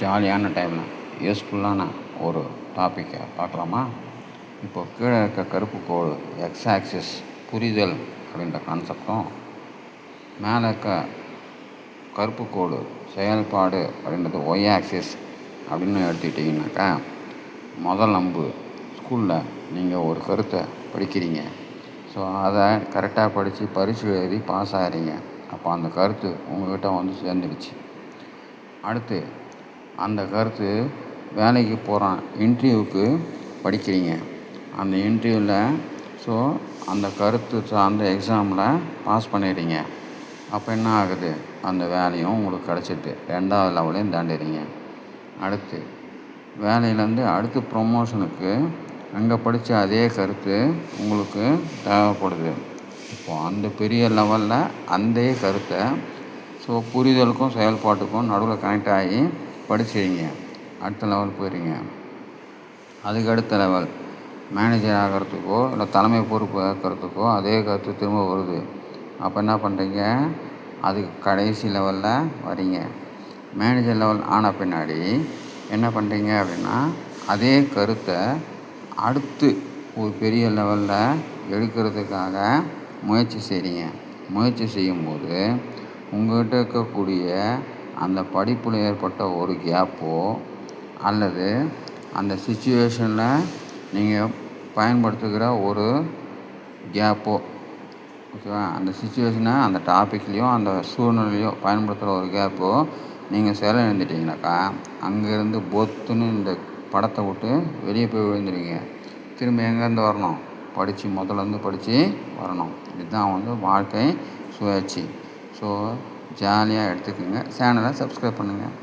ஜாலியான டைமில் யூஸ்ஃபுல்லான ஒரு டாப்பிக்கை பார்க்கலாமா? இப்போ கீழே இருக்க கருப்பு கோடு எக்ஸ் ஆக்சிஸ் புரிதல் அப்படின்ற கான்செப்டும் மேலே இருக்க கருப்பு கோடு செயல்பாடு அப்படின்றது ஒய் ஆக்சிஸ் அப்படின்னு எடுத்துக்கிட்டிங்கனாக்கா முதல் நம்பு ஸ்கூலில் நீங்கள் ஒரு கருத்தை படிக்கிறீங்க. ஸோ அதை கரெக்டாக படித்து பரிசு எழுதி பாஸ் ஆகிறீங்க அப்போ அந்த கருத்து உங்கள்கிட்ட வந்து சேர்ந்துடுச்சு. அடுத்து அந்த கருத்து வேலைக்கு போகிறான் இன்டர்வியூவுக்கு படிக்கிறீங்க. அந்த இன்டர்வியூவில் ஸோ அந்த கருத்து சார்ந்த எக்ஸாமில் பாஸ் பண்ணிடுறீங்க அப்போ என்ன ஆகுது? அந்த வேலையும் உங்களுக்கு கிடச்சிட்டு ரெண்டாவது லெவலையும் தாண்டிடுறீங்க. அடுத்து வேலையிலேருந்து அடுத்து ப்ரொமோஷனுக்கு அங்கே படித்த அதே கருத்து உங்களுக்கு தேவைப்படுது. இப்போது அந்த பெரிய லெவலில் அந்த கருத்தை ஸோ புரிதலுக்கும் செயல்பாட்டுக்கும் நடுவில் கனெக்ட் ஆகி படிச்சிங்க அடுத்த லெவல் போயிடுங்க அதுக்கு அடுத்த லெவல் மேனேஜர் ஆகிறதுக்கோ இல்லை தலைமை பொறுப்பு ஏற்கிறதுக்கோ அதே கருத்து திரும்ப வருது. அப்போ என்ன பண்ணுறீங்க அதுக்கு கடைசி லெவலில் வரீங்க. மேனேஜர் லெவல் ஆன பின்னாடி என்ன பண்ணுறீங்க அப்படின்னா அதே கருத்தை அடுத்து ஒரு பெரிய லெவலில் எடுக்கிறதுக்காக முயற்சி செய்கிறீங்க முயற்சி செய்யும்போது உங்கள்கிட்ட இருக்கக்கூடிய அந்த படிப்பில் ஏற்பட்ட ஒரு கேப்போ அல்லது அந்த சுச்சுவேஷனில் நீங்கள் பயன்படுத்துகிற ஒரு கேப்போ ஓகேவா அந்த சுச்சுவேஷனை அந்த டாப்பிக்லேயோ அந்த சூழ்நிலையோ பயன்படுத்துகிற ஒரு கேப்போ நீங்கள் செயல் இழந்துட்டீங்கனாக்கா அங்கேருந்து பொத்துன்னு இந்த படத்தை விட்டு வெளியே போய் விழுந்துருவீங்க. திரும்ப எங்கேருந்து வரணும்? படித்து முதலேருந்து படித்து வரணும். இதுதான் வந்து வாழ்க்கை சுயாட்சி ஸோ ஜாலியாக எடுத்துக்கோங்க. சேனலை சப்ஸ்கிரைப் பண்ணுங்கள்